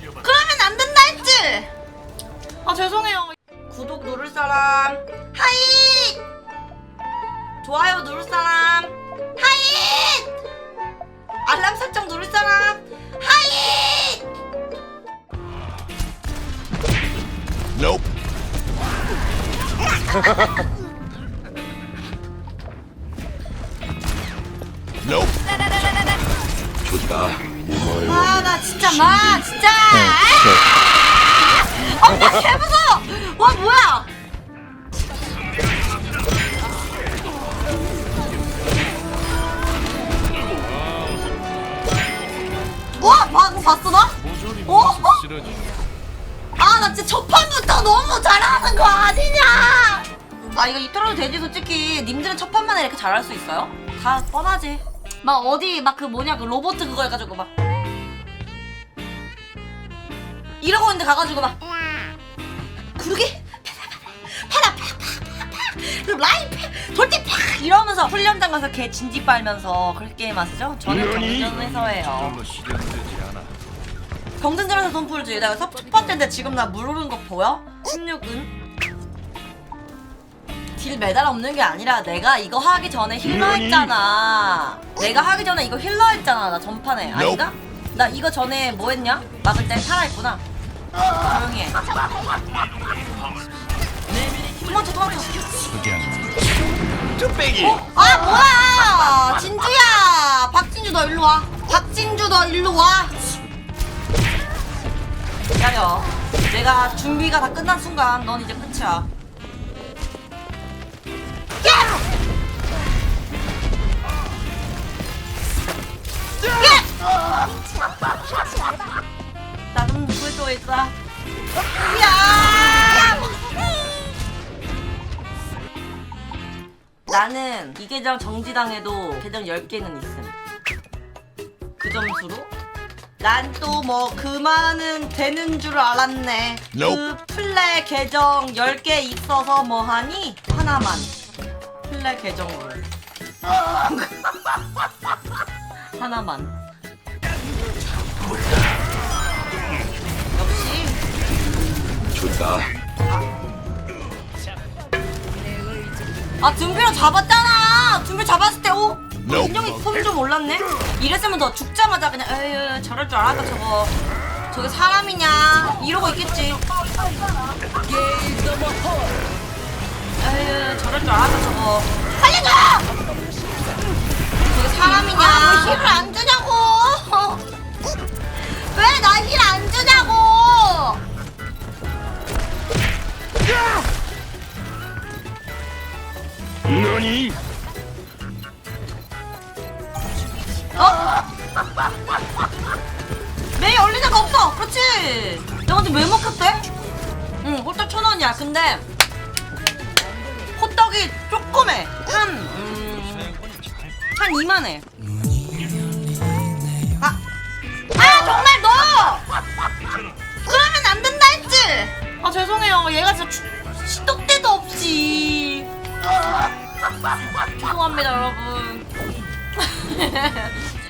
그러면 안 된다 했지? 아 죄송해요. 구독 누를 사람 하이. 좋아요 누를 사람 하이. 알람 설정 누를 사람 하이. Nope. nope. 좋다. 아나 진짜 마 진짜. 아나 개무서워. 와 뭐야? 와 방금 봤어 나? 어? 아 나 진짜 첫 판부터 너무 잘하는 거 아니냐? 아 이거 이틀어도 되지 솔직히 님들은 첫 판만에 이렇게 잘할 수 있어요? 다 뻔하지 막 어디 막 그 뭐냐 그 로봇 그거 해가지고 막 이러고 있는데 가가지고 막 구르기 파라 팍팍팍팍 그리고 라인 팍 돌진 팍 이러면서 훈련장 가서 개 진지 빨면서 그렇게 게임 하시죠? 저는 경전에서 해요. 경쟁전에서 돈 풀지. 내가 첫, 첫 번째인데 지금 나 물 오른 거 보여? 16은? 딜 매달 없는 게 아니라 내가 이거 하기 전에 힐러 했잖아. 내가 하기 전에 이거 힐러 했잖아. 나 전판에. 아닌가? 나 이거 전에 뭐 했냐? 막을 때 살아있구나. 조용히 해. 도망쳐, 도망쳐. 뚝배기. 아, 뭐야! 진주야! 박진주 너 일로 와. 박진주 너 일로 와. 기다려. 내가 준비가 다 끝난 순간 넌 이제 끝이야. 야! 야! 나는 이 계정 정지당해도 계정 10개는 있음. 그 점수로? 난 또 뭐 그만은 되는 줄 알았네. 그 플레 계정 10개 있어서 뭐 하니? 하나만. 플레 계정으로. 하나만. 좋다. 아 둠비로 잡았잖아 둠비 잡았을 때 오? 인형이 폼좀 올랐네? 이랬으면 너 죽자마자 그냥 에휴 저럴 줄 알았다 저거 저게 사람이냐 이러고 있겠지 에휴 저럴 줄 알았다 저거 살려줘! 아니 어? 메이 올리는 거 없어. 그렇지. 너한테 왜 먹혔대? 응, 호떡 천 원이야. 근데 호떡이 조그매. 한, 음, 한 이만해. 아, 아 정말 너. 그러면 안 된다 했지. 아 죄송해요. 얘가 진짜 시떡때도 없이. 죄송합니다 여러분.